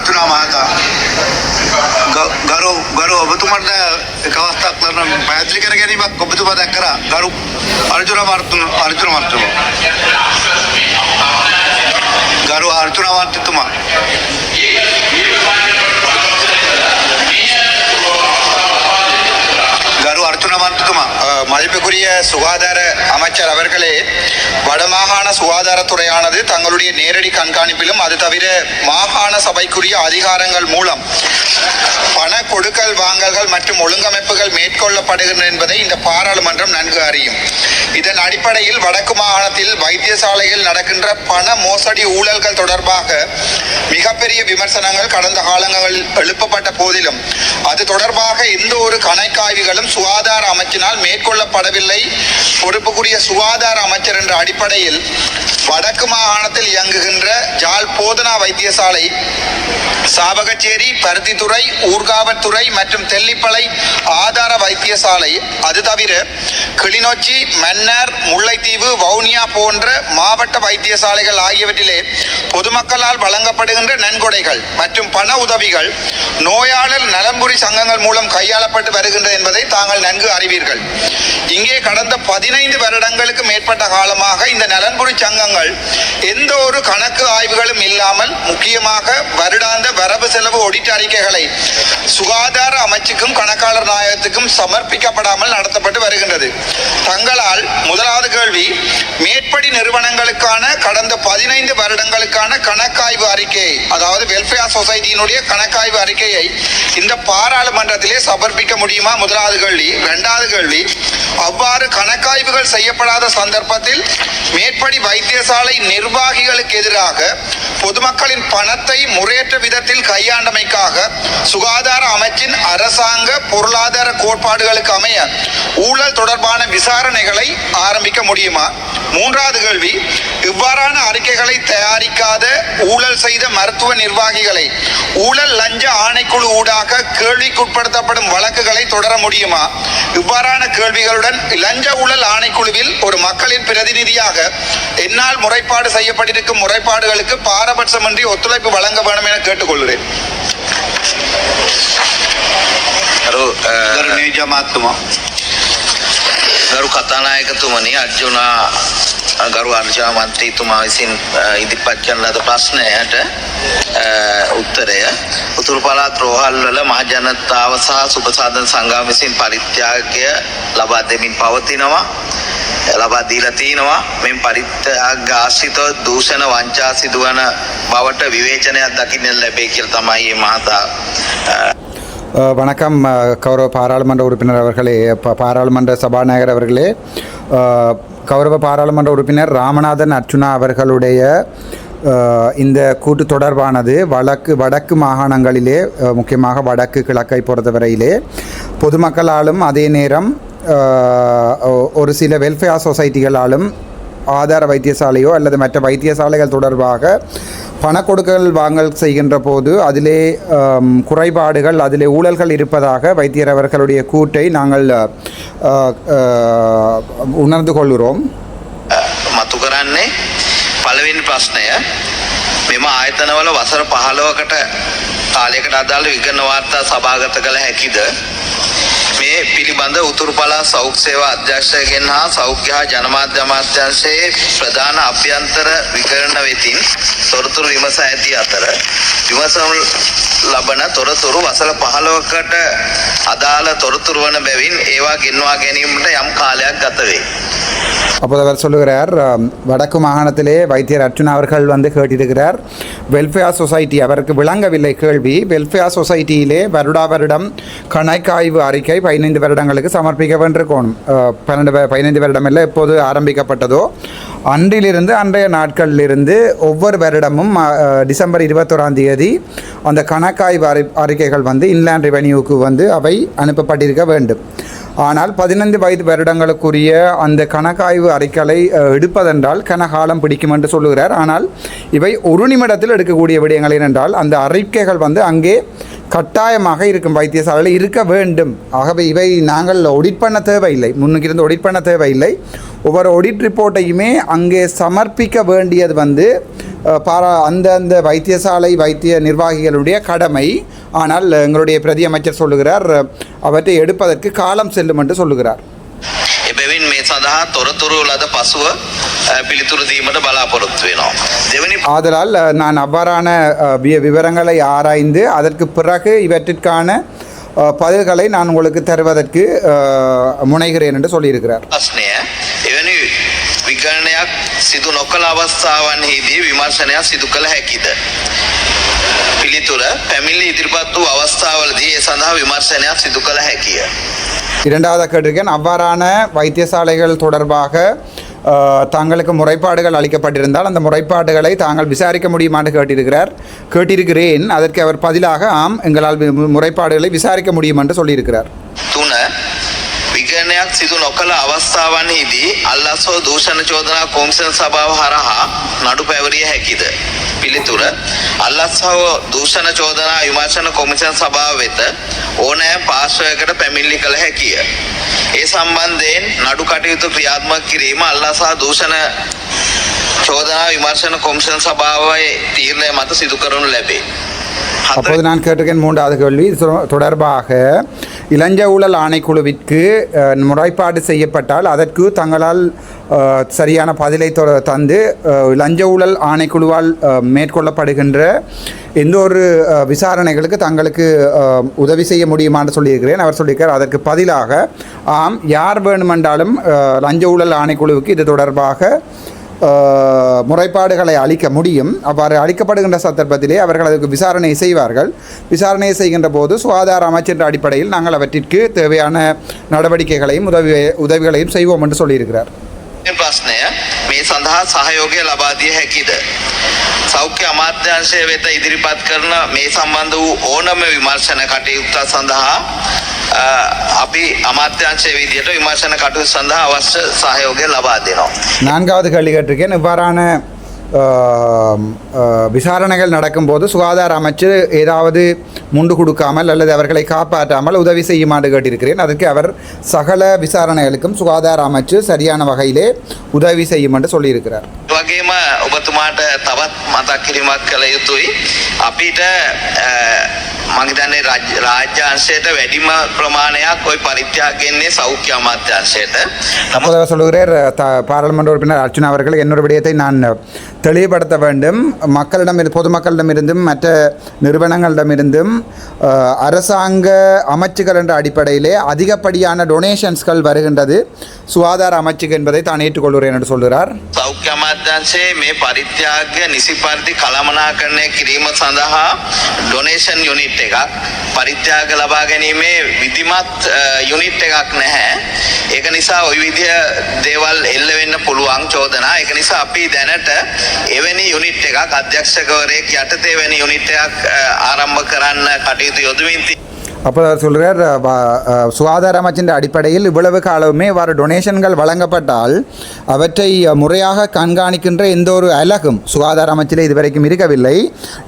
Artuna Mahata, ගරු ගරු ඔබතුමට එකවස්ථක් කරන පැත්‍රි කර ගැනීමක් ඔබතුමා දැක්කර ගරු අර්ජුන වර්තුන අර්ජුන මන්ත්‍රම ගරු අර්ජුන වර්තතුමා கரு மதிப்புக்குரிய சுகாதார அமைச்சர் அவர்களே வடமாகாண சுகாதாரத்துறையானது தங்களுடைய நேரடி கண்காணிப்பிலும் அது தவிர மாகாண சபைக்குரிய அதிகாரங்கள் மூலம் பண கொடுக்கல் வாங்கல்கள் மற்றும் ஒழுங்கமைப்புகள் மேற்கொள்ளப்படுகின்றன என்பதை இந்த பாராளுமன்றம் நன்கு அறியும் இதன் அடிப்படையில் வடக்கு மாகாணத்தில் வைத்தியசாலையில் நடக்கின்ற பண மோசடி ஊழல்கள் தொடர்பாக மிகப்பெரிய விமர்சனங்கள் கடந்த காலங்களில் எழுப்பப்பட்ட போதிலும். அது தொடர்பாக எந்த ஒரு கணக்காய்வுகளும் சுகாதார அமைச்சினால் மேற்கொள்ளப்படவில்லை. பொறுப்புக்குரிய சுகாதார அமைச்சர் என்ற அடிப்படையில் வடக்கு மாகாணத்தில் இயங்குகின்ற ஜால் போதனா வைத்தியசாலை சாவகச்சேரி பருத்தித்துறை ஊர்காவற்துறை மற்றும் தெல்லிப்பளை ஆதார வைத்தியசாலை அது தவிர கிளிநொச்சி மன்னர் முல்லைத்தீவு வவுனியா போன்ற மாவட்ட வைத்தியசாலைகள் ஆகியவற்றிலே பொதுமக்களால் வழங்கப்படுகின்ற நன்கொடைகள் மற்றும் பண உதவிகள் நோயாளர் நலம்புரி சங்கங்கள் மூலம் கையாளப்பட்டு வருகின்றது என்பதை தாங்கள் நன்கு அறிவீர்கள். இங்கே கடந்த பதினைந்து வருடங்களுக்கு மேற்பட்ட காலமாக இந்த நலன்புரி சங்கங்கள் எந்த ஒரு கணக்கு ஆய்வுகளும் இல்லாமல் முக்கியமாக வருடாந்த வரவு செலவு ஒடிட்ட அறிக்கைகளை சுகாதார அமைச்சுக்கும் கணக்காளர் நாயகத்துக்கும் சமர்ப்பிக்கப்படாமல் நடத்தப்பட்டு வருகின்றது. தங்களால் முதலாவது கேள்வி மேற்படி நிறுவனங்களுக்கான கடந்த பதினைந்து வருடங்களுக்கான கணக்காய்வு அறிக்கையை அதாவது வெல்ஃபேர் சொசைட்டியினுடைய கணக்காய்வு அறிக்கையை இந்த பாராளுமன்றத்திலே சமர்ப்பிக்க முடியுமா? முதலாவது கேள்வி. இரண்டாவது கேள்வி. அவ்வாறு கணக்காய்வுகள் செய்யப்படாத சந்தர்ப்பத்தில் மேற்படி வைத்தியசாலை நிர்வாகிகளுக்கு எதிராக பொதுமக்களின் பணத்தை முறையற்ற விதத்தில் கையாண்டமைக்காக சுகாதார அமைச்சின் அரசாங்க பொருளாதார கோட்பாடுகளுக்கு அமைய ஊழல் தொடர்பான விசாரணைகளை ஆரம்பிக்க முடியுமா? மூன்றாவது கேள்வி இவ்வாறான அறிக்கைகளை தயாரிக்காத ஊழல் செய்த மருத்துவ நிர்வாகிகளை ஊழல் லஞ்ச ஆணைக்குழு ஊடாக கேள்விக்குட்படுத்தப்படும் வழக்குகளை தொடர முடியுமா? இவ்வாறான கேள்விகளுடன் லஞ்ச ஊழல் ஆணைக்குழுவில் ஒரு மக்களின் பிரதிநிதியாக என்னால் முறைப்பாடு செய்யப்பட்டிருக்கும் முறைப்பாடுகளுக்கு பாரபட்சமின்றி ஒத்துழைப்பு வழங்க வேண்டும் என கேட்டுக்கொள்கிறேன் ගරු අ, ගරු නේජා මහත්තුමා ගරු කතානායකතුමනි අර්ජුනා අ, ගරු අර්ජුනා මන්ත්‍රීතුමා විසින් අ, ඉදිරිපත් කරන ලද ප්‍රශ්නයට අ, උත්තරය උතුරු පළාත් රෝහල්වල මහජනතාව සහ සුපසාධන සංගම් විසින් පරිත්‍යාගය ලබා දෙමින් පවතිනවා ලබා දීලා තිනවා මෙම පරිත්‍යාග ආශ්‍රිතව දූෂණ වංචා සිදුවන බවට විවේචනයක් දකින්න ලැබේ කියලා තමයි මේ මහතා අ, அஹ் வணக்கம் அஹ் கௌரவ பாராளுமன்ற உறுப்பினர் அவர்களே ப- பாராளுமன்ற சபாநாயகர் அவர்களே அஹ் கௌரவ பாராளுமன்ற உறுப்பினர் ராமநாதன் அர்ச்சுனா அவர்களுடைய இந்த கூட்டு தொடர்பானது வடக்கு வடக்கு மாகாணங்களிலே முக்கியமாக வடக்கு கிழக்கை பொறுத்தவரையிலே பொதுமக்களாலும் அதே நேரம் ஒ- ஒரு சில வெல்ஃபேர் சொசைட்டிகளாலும் ஆதார வைத்தியசாலையோ அல்லது மற்ற வைத்தியசாலைகள் தொடர்பாக பண கொடுக்கல் வாங்கல் செய்கின்ற போது அதிலே ஆம், குறைபாடுகள் அதிலே ஊழல்கள் இருப்பதாக வைத்தியர் அவர்களுடைய கூட்டை நாங்கள் ஆ, ஆ, உணர்ந்து கொள்கிறோம் මතු කරන්නේ පළවෙනි ප්‍රශ්නය මෙම ආයතනවල වසර පහළොවකට කාලයකට අදාළ විගණ වාර්තා සභාගත කළ හැකිද මේ පිළිබඳ උතුරු පළා සෞඛ්‍ය සේවා අධ්‍යක්ෂකගෙන් හා සෞඛ්‍ය හා ජනමාධ්‍ය අමාත්‍යාංශයේ ප්‍රධාන අභ්‍යන්තර විකරණ වෙතින් තොරතුරු විමසා ඇති අතර විමසනු ලබන තොරතුරු වසර පහළොවකට අදාළ තොරතුරු වන බැවින් ඒවා ගෙන්වා ගැනීමට යම් කාලයක් ගත වේ. அப்போது அவர் சொல்லுகிறார் ஆம், வடக்கு மாகாணத்திலே வைத்தியர் அர்ச்சுனா அவர்கள் வந்து கேட்டிருக்கிறார் வெல்ஃபேர் சொசைட்டி அவருக்கு விளங்கவில்லை கேள்வி. வெல்ஃபேர் சொசைட்டியிலே வருடா வருடம் கணக்காய்வு அறிக்கை பதினைந்து வருடங்களுக்கு சமர்ப்பிக்க வேண்டியிருக்கணும் பன்னெண்டு பதினைந்து வருடம் இல்லை எப்போது ஆரம்பிக்கப்பட்டதோ அன்றிலிருந்து அன்றைய நாட்களிலிருந்து ஒவ்வொரு வருடமும் டிசம்பர் இருபத்தோராம் தேதி அந்த கணக்காய்வு அறி அறிக்கைகள் வந்து இன்லேண்ட் ரெவென்யூவுக்கு வந்து அவை அனுப்பப்பட்டிருக்க வேண்டும். ஆனால் பதினைந்து வயது வருடங்களுக்குரிய அந்த கணக்காய்வு அறிக்கைகளை எடுப்பதென்றால் கனகாலம் பிடிக்கும் என்று சொல்லுகிறார். ஆனால் இவை ஒரு நிமிடத்தில் எடுக்கக்கூடிய விடயங்கள் ஏனென்றால் அந்த அறிக்கைகள் வந்து அங்கே கட்டாயமாக இருக்கும் வைத்தியசாலையில் இருக்க வேண்டும் ஆகவே இவை நாங்கள் ஒடிட் பண்ண தேவையில்லை முன்னுக்கு இருந்து ஒடிட் பண்ண தேவையில்லை ஒவ்வொரு ஒடிட் ரிப்போர்ட்டையுமே அங்கே சமர்ப்பிக்க வேண்டியது வந்து அஹ், பாரா அந்த அந்த வைத்தியசாலை வைத்திய நிர்வாகிகளுடைய கடமை ஆனால் எங்களுடைய பிரதி அமைச்சர் சொல்லுகிறார் அஹ், அவற்றை எடுப்பதற்கு காலம் செல்லும் என்று சொல்லுகிறார் එබැවින් මේ සඳහා තොරතුරු ලද පසුව අ, පිළිතුරු දීමට බලාපොරොත්තු වෙනවා. දෙවැනි ஆதலால் அஹ், நான் அவ்வாறான அஹ், வி- விவரங்களை ஆராய்ந்து அதற்கு பிறகு இவற்றிற்கான அஹ், பதில்களை நான் உங்களுக்கு தருவதற்கு அஹ், முனைகிறேன் என்று சொல்லியிருக்கிறார் ප්‍රශ්නය එවැනි විකරණයක් සිදු නොකළ අවස්ථාවන්හිදී විමර්ශනයක් සිදු කළ හැකිද. පිළිතුර පැමිල්ලි ඉදිරිපත් වූ අවස්ථාවලදී ඒ සඳහා විමර්ශනයක් සිදු කළ හැකිය. இரண்டாவது கேட்டிருக்கேன் அவ்வாறான வைத்தியசாலைகள் தொடர்பாக அஹ், தங்களுக்கு முறைப்பாடுகள் அளிக்கப்பட்டிருந்தால் அந்த முறைப்பாடுகளை தாங்கள் விசாரிக்க முடியுமான்னு கேட்டிருக்கிறார் கேட்டிருக்கிறேன் அதற்கு அவர் பதிலாக ஆம் எங்களால் வி- முறைப்பாடுகளை விசாரிக்க முடியும் என்று சொல்லியிருக்கிறார் තුන විගණනයක් සිදු නොකළ අවස්ථාවන්හිදී අල්ලස්ව දූෂණ චෝදනා කොමිසන් සභාව හරහා නඩු පැවරිය හැකිද. පිළිතුර අල්ලස්හව දූෂණ චෝදනා විමර්ශන කොමිසන් සභාව වෙත ඕනෑ පාර්ශවයකට පැමිල්ලි කළ හැකිය. ඒ සම්බන්ධයෙන් නඩු කටයුතු ක්‍රියාත්මක කිරීම අල්ලසා දූෂණ චෝදනා විමර්ශන කොමිසන් සභාවයි තීරණය මත සිදු කරනු ලැබේ. හතර- அப்போது நான் கேட்டிருக்கேன் மூன்றாவது கேள்வி இது தொ- தொடர்பாக இளஞ்ச ஊழல் ஆணைக்குழுவிற்கு முறைப்பாடு செய்யப்பட்டால் அதற்கு தங்களால் சரியான பதிலை தொ- தந்து லஞ்ச ஊழல் ஆணைக்குழுவால் மேற்கொள்ளப்படுகின்ற எந்த ஒரு விசாரணைகளுக்கு தங்களுக்கு உதவி செய்ய முடியுமான்னு சொல்லியிருக்கிறேன். அவர் சொல்லியிருக்கார் அதற்கு பதிலாக ஆம் யார் வேணுமென்றாலும் லஞ்ச ஊழல் ஆணைக்குழுவுக்கு இது தொடர்பாக முறைப்பாடுகளை அளிக்க முடியும் அவ்வாறு அளிக்கப்படுகின்ற சந்தர்ப்பத்திலே அவர்கள் அதுக்கு விசாரணை செய்வார்கள் விசாரணை செய்கின்ற போது சுகாதார அமைச்சர் அடிப்படையில் நாங்கள் அவற்றிற்கு தேவையான நடவடிக்கைகளையும் உதவி உதவிகளையும் செய்வோம் என்று சொல்லியிருக்கிறார் ප්‍රශ්නය මේ සඳහා සහයෝගය ලබාදිය හැකිද. සෞඛ්‍ය අමාත්‍යංශය වෙත ඉදිරිපත් කරන මේ සම්බන්ධ වූ ඕනම විමර්ශන කටයුත්ත සඳහා අ, අපි අමාත්‍යංශය විදියට විමර්ශන කටයුතු සඳහා අවශ්‍ය සහයෝගය ලබා දෙනවා. நான்காவது கேள்வி கேட்டிருக்கேன் இவ்வாறான ஆம், ஆ, விசாரணைகள் நடக்கும்போது சுகாதார அமைச்சர் ஏதாவது முண்டு கொடுக்காமல் அல்லது அவர்களை காப்பாற்றாமல் உதவி செய்யுமாறு கேட்டிருக்கிறேன் அதற்கு அவர் சகல விசாரணைகளுக்கும் சுகாதார அமைச்சர் சரியான வகையிலே உதவி செய்யும் என்று சொல்லியிருக்கிறார் ඒ වගේම ඔබතුමාට තවත් මතක් කිරීමක් කළ යුතුයි. අපිට මගතන්නේ රාජ්‍ය අංශයට වැඩිම ප්‍රමාණයක් ඔයි පරිත්‍යාගන්නේ සෞඛ්‍ය අමාත්‍යංශයට. නමුත් அப்போது அவர் சொல்லுகிறார் த பாராளுமன்ற உறுப்பினர் அர்ச்சுனா அவர்கள் என்னொரு விடயத்தை நான் தெளிவுபடுத்த வேண்டும் மக்களிடம் பொதுமக்களிடமிருந்தும் மற்ற நிறுவனங்களிடமிருந்தும் அஹ், அரசாங்க அமைச்சுகள் என்ற அடிப்படையிலே அதிகப்படியான டொனேஷன்ஸ்கள் வருகின்றது சுகாதார அமைச்சுக்கு என்பதை தான் ஏற்றுக்கொள்கிறேன் என்று சொல்கிறார் සෞඛ්‍ය අමාත්‍යංශයේ මේ පරිත්‍යාගය නිසි පරිදි කළමනාකරණය කිරීම සඳහා ඩොනේෂන් යුනිට් එකක් පරිත්‍යාග ලබා ගැනීමේ විධිමත් යුනිට් එකක් නැහැ. ඒක නිසා ඔය විදිය දේවල් එල්ල වෙන්න පුළුවන් චෝදනා. ඒක නිසා අපි දැනට එවැනි යුනිට් එකක් අධ්‍යක්ෂකවරයෙක් යටතේ එවැනි යුනිට් එකක් අ, ආරම්භ කරන්න කටයුතු යොදමින් ති- அப்போ அவர் சொல்கிறார் சுகாதார அமைச்சின் அடிப்படையில் இவ்வளவு காலமே வார டொனேஷன்கள் வழங்கப்பட்டால் அவற்றை முறையாக கண்காணிக்கின்ற எந்த ஒரு அலகும் சுகாதார அமைச்சிலே இதுவரைக்கும் இருக்கவில்லை.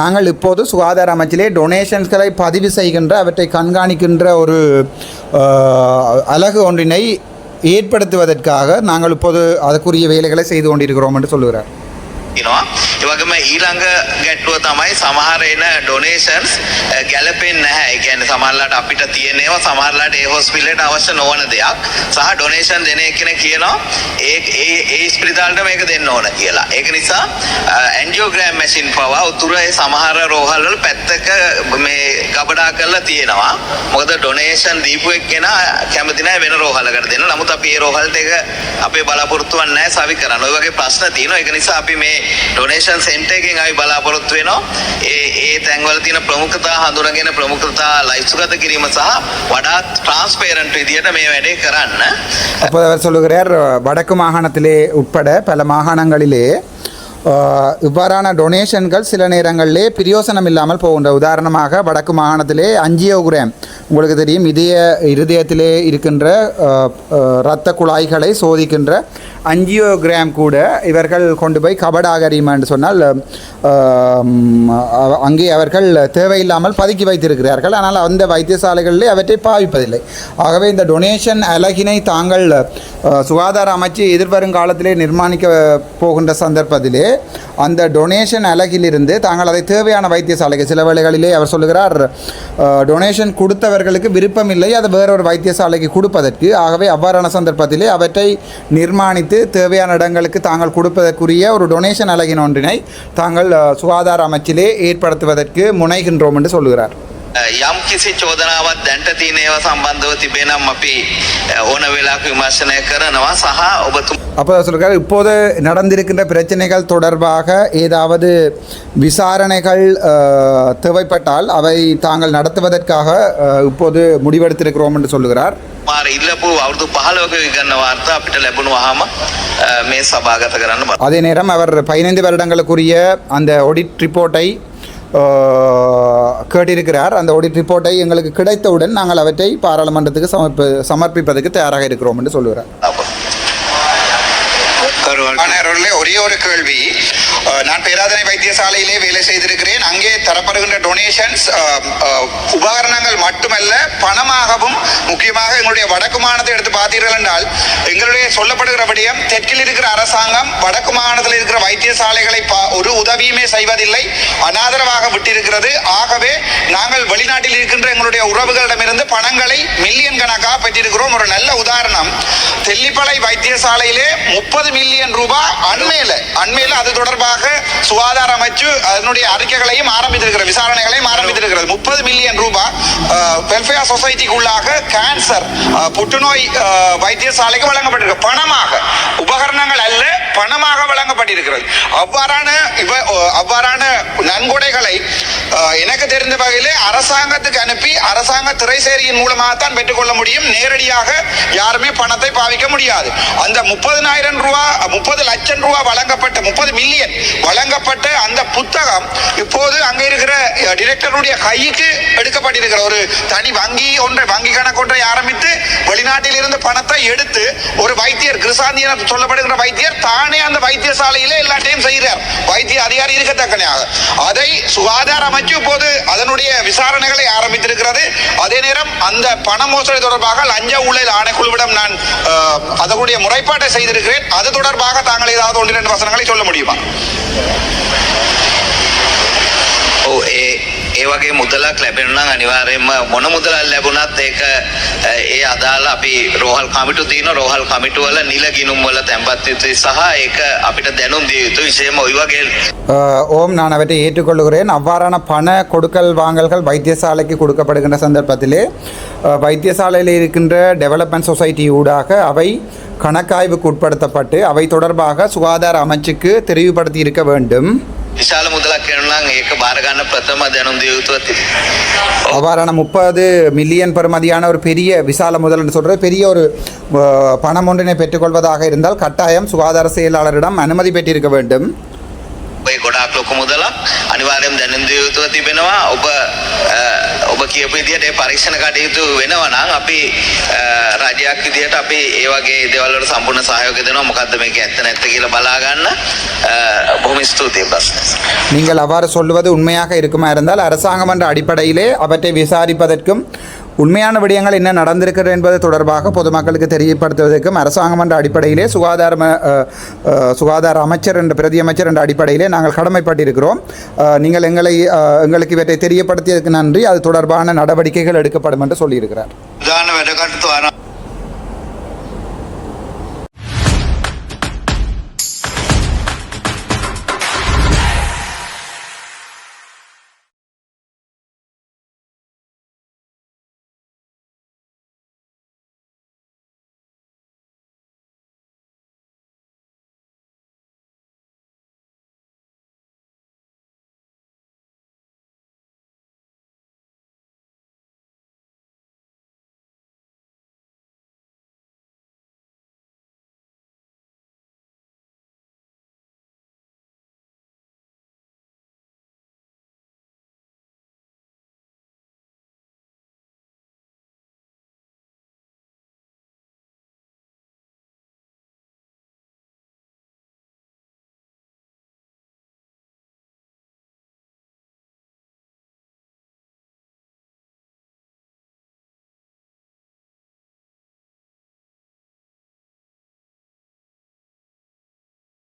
நாங்கள் இப்போது சுகாதார அமைச்சிலே டொனேஷன்ஸ்களை பதிவு செய்கின்ற அவற்றை கண்காணிக்கின்ற ஒரு அலகு ஒன்றினை ஏற்படுத்துவதற்காக நாங்கள் இப்போது அதற்குரிய வேலைகளை செய்து கொண்டிருக்கிறோம் என்று சொல்லுகிறார். ඒවගේම ඊළඟ ගැට්ටුව තමයි සමහර එන ඩොනේෂන්ස් ගැලපෙන් නැහැ. ගැන සමල්ලට අපිට තියනවා සමහරලාට ඒ හොස්පිල්ලට අවශ්‍ය නොවන දෙයක්. සහ ඩොනේෂන් දෙන කෙන කියනවා ඒ ඒ ඒ ස්පිරිතාලට මේක දෙන්න ඕන කියලා. ඒක නිසා ඇන්ජියෝග්‍රෑම් මැසින් පවා උතුර ඒ සමහර රෝහල්වල පැත්තක මේ ගබඩා කරලා තියෙනවා. මොකද ඩොනේෂන් දීපු එක්කෙනා කැමති නැහැ වෙන රෝහලකට දෙන්න. නමුත් අපි ඒ රෝහල්ට එක අපේ බලාපොරොත්තුවක් නැහැ සවි කරන්න. ඔය වගේ ප්‍රශ්න තියෙනවා. ඒක නිසා අපි මේ ඩොනේෂන් සෙන්ටර් එකෙන් අපි බලාපොරොත්තු වෙනවා ඒ ඒ තැන්වල තියෙන ප්‍රමුඛතා හඳුනගෙන ප්‍රමුඛතා ලයිස්තුගත කිරීම සහ වඩාත් ට්‍රාන්ස්පේරන්ට් විදියට මේ වැඩේ කරන්න அப்போது அவர் சொல்லுகிறார் வடக்கு மாகாணத்திலே உட்பட பல மாகாணங்களிலே அஹ், இவ்வாறான டொனேஷன்கள் சில நேரங்களிலே பிரயோசனம் இல்லாமல் போகின்ற உதாரணமாக வடக்கு மாகாணத்திலே அஞ்சியோகிராம் உங்களுக்கு தெரியும் இதய இருதயத்திலே இருக்கின்ற அஹ், அஹ், இரத்த குழாய்களை சோதிக்கின்ற அஞ்சியோகிராம் கூட இவர்கள் கொண்டு போய் கபடாகரியம் என்று சொன்னால் அங்கே அவர்கள் தேவையில்லாமல் பதுக்கி வைத்திருக்கிறார்கள். ஆனால் அந்த வைத்தியசாலைகளிலே அவற்றை பாவிப்பதில்லை. ஆகவே இந்த டொனேஷன் அலகினை தாங்கள் சுகாதார அமைச்சு எதிர்வரும் காலத்திலே நிர்மாணிக்க போகின்ற சந்தர்ப்பத்திலே அந்த டொனேஷன் அலகிலிருந்து தாங்கள் அதை தேவையான வைத்தியசாலைக்கு சில வேளைகளிலே அவர் சொல்லுகிறார் டொனேஷன் கொடுத்தவர்களுக்கு விருப்பமில்லை அதை வேறொரு வைத்தியசாலைக்கு கொடுப்பதற்கு. ஆகவே அவ்வாறான சந்தர்ப்பத்திலே அவற்றை நிர்மாணித்து தேவையான இடங்களுக்கு தாங்கள் கொடுப்பதற்குரிய ஒரு டொனேஷன் அலகின் ஒன்றினை தாங்கள் சுகாதார அமைச்சிலே ஏற்படுத்துவதற்கு முனைகின்றோம் என்று சொல்லுகிறார். යම් කිසි චෝදනාවත් දැන්ට තියෙන ඒවා සම්බන්ධව තිබෙනම් අපි අ, ඕන වෙලාක විමර්ශනය කරනවා සහ ඔබතුම அப்போ சொல்கிறார் இப்போது நடந்திருக்கின்ற பிரச்சனைகள் தொடர்பாக ஏதாவது விசாரணைகள் அஹ், தேவைப்பட்டால் அவை தாங்கள் நடத்துவதற்காக அஹ், இப்போது முடிவெடுத்திருக்கிறோம் என்று சொல்லுகிறார் මාර ඉල්ලපු අවුරුදු පහලෝක විගන්න වාර්තා අපිට ලැබුණු වහම අ, මේ සභාගත කරන්න බ அதே நேரம் அவர் பதினைந்து வருடங்களுக்குரிய அந்த ஒடிட் ரிப்போர்ட்டை அஹ், கேட்டிருக்கிறார். அந்த ஒடிட் ரிப்போர்ட்டை எங்களுக்கு கிடைத்தவுடன் நாங்கள் அவற்றை பாராளுமன்றத்துக்கு சமர்ப்ப சமர்ப்பிப்பதற்கு தயாராக இருக்கிறோம் என்று சொல்லுகிறார். ஒரே ஒரு கேள்வி. நான் பேராதனை வைத்தியசாலையிலே வேலை செய்திருக்கிறேன். அங்கே தரப்படுகின்ற டொனேஷன்ஸ் உபகரணங்கள் மட்டுமல்ல பணமாகவும் முக்கியமாக எங்களுடைய வடக்கு மாநிலத்தை எடுத்து பார்த்தீர்கள் என்றால் எங்களுடைய சொல்லப்படுகிற விடயம் தெற்கில் இருக்கிற அரசாங்கம் வடக்கு மாநிலத்தில் இருக்கிற வைத்தியசாலைகளை பா- ஒரு உதவியுமே செய்வதில்லை அனாதரவாக விட்டிருக்கிறது. ஆகவே நாங்கள் வெளிநாட்டில் இருக்கின்ற எங்களுடைய உறவுகளிடமிருந்து பணங்களை மில்லியன் கணக்காக பெற்றிருக்கிறோம். ஒரு நல்ல உதாரணம் தெல்லிப்பளை வைத்தியசாலையிலே முப்பது மில்லியன் ரூபாய் அண்மையில் அண்மையில் அது தொடர்பாக சுகாதார அமைச்சு அதனுடைய அறிக்கைகளையும் ஆரம்பித்திருக்கிறது விசாரணைகளையும் ஆரம்பித்திருக்கிறது. முப்பது மில்லியன் ரூபாய் வெல்ஃபேர் சொசைட்டிக்குள்ளாக கேன்சர் புற்றுநோய் வைத்தியசாலைக்கு வழங்கப்பட்டிருக்கு. பணமா? பணமாக வழங்கப்பட்டிருக்கிறது அவ்வாறான இவ அவ்வாறான நன்கொடைகளை எனக்கு தெரிந்த வகையில் அரசாங்கத்துக்கு அனுப்பி அரசாங்க திரைசேரியின் மூலமாகத்தான் பெற்றுக்கொள்ள முடியும். நேரடியாக யாருமே பணத்தை பாவிக்க முடியாது. அந்த முப்பதினாயிரம் ரூபா முப்பது லட்சம் ரூபா வழங்கப்பட்ட முப்பது மில்லியன் வழங்கப்பட்ட அந்த புத்தகம் இப்போது அங்க இருக்கிற டிரெக்டருடைய கைக்கு எடுக்கப்பட்டிருக்கிற ஒரு தனி வங்கி ஒன்றை வங்கி கணக்கு ஒன்றை ஆரம்பித்து வெளிநாட்டில் இருந்து பணத்தை எடுத்து ஒரு வைத்தியர் கிருசாந்தி சொல்லப்படுகிற வைத்தியர் தானே அந்த வைத்தியசாலையிலே எல்லாத்தையும் செய்கிறார் வைத்திய அதிகாரி இருக்கத்தக்கனையாக அதை சுகாதார அமைச்சு இப்போது அதனுடைய விசாரணைகளை ஆரம்பித்திருக்கிறது அதே நேரம் அந்த பண மோசடி தொடர்பாக லஞ்ச ஊழல் ஆணைக்குழுவிடம் நான் அஹ், அதனுடைய முறைப்பாட்டை செய்திருக்கிறேன் அது தொடர்பாக தாங்கள் ஏதாவது ஒன்று ரெண்டு வசனங்களை சொல்ல முடியுமா ඔව් ඒ ඒ වගේ මුදලක් ලැබෙනවා නම් අනිවාර්යයෙන්ම මොන මුදලක් ලැබුණත් ඒක අ, ඒ අදාළ අපි රෝහල් කමිටු තියෙන රෝහල් කමිටු වල නිල ගිණුම් වල තැන්පත් යුතුයි සහ ඒක අපිට දැනුම් දිය යුතුයි විශේෂයෙන්ම ওই වගේ அஹ், ஓம் நான் அவற்றை ஏற்றுக்கொள்கிறேன் அவ்வாறான பண கொடுக்கல் வாங்கல்கள் வைத்தியசாலைக்கு கொடுக்கப்படுகின்ற சந்தர்ப்பத்திலே அஹ், வைத்தியசாலையில் இருக்கின்ற டெவலப்மெண்ட் சொசைட்டி ஊடாக அவை கணக்காய்வுக்கு உட்படுத்தப்பட்டு அவை தொடர்பாக சுகாதார அமைச்சுக்கு தெரிவுபடுத்தி இருக்க வேண்டும் විශාල මුදලක් වෙනවා නම් ඒක බාර ගන්න ප්‍රථම දැනුම් දිය යුතුව තිබෙනවා. அவ்வாறான முப்பது மில்லியன் பெறுமதியான ஒரு பெரிய விசால முதல் என்று சொல்கிற பெரிய ஒரு அஹ், பணம் ஒன்றினை பெற்றுக்கொள்வதாக இருந்தால் கட்டாயம் சுகாதார செயலாளரிடம் அனுமதி பெற்றிருக்க வேண்டும் ඔය ගොඩාක් ලොකු මුදලක් අනිවාර්යයෙන් දැනුම් දිය යුතුව තිබෙනවා. ඔබ අ, ඔබ කියපු විදිහට ඒ පරීක්ෂණ කටයුතු වෙනවා නම් අපි අ, රජයක් විදිහට අපි ඒ වගේ දේවල් වලට සම්පූර්ණ සහයෝගය දෙනවා. මොකද්ද මේක ඇත්ත නැත්ත කියලා බලා ගන්න. අ, බොහොම ස්තුතියි ප්‍රශ්න. நீங்கள் அவ்வாறு சொல்லுவது உண்மையாக இருக்குமா இருந்தால் அரசாங்கம் என்ற அடிப்படையிலே அவற்றை விசாரிப்பதற்கும் உண்மையான விடயங்கள் என்ன நடந்திருக்கிறது என்பது தொடர்பாக பொதுமக்களுக்கு தெரியப்படுத்துவதற்கும் அரசாங்கம் என்ற அடிப்படையிலே சுகாதார சுகாதார அமைச்சர் என்ற பிரதி அமைச்சர் என்ற அடிப்படையிலே நாங்கள் கடமைப்பட்டிருக்கிறோம். நீங்கள் எங்களை எங்களுக்கு இவற்றை தெரியப்படுத்தியதற்கு நன்றி. அது தொடர்பான நடவடிக்கைகள் எடுக்கப்படும் என்று சொல்லியிருக்கிறார்.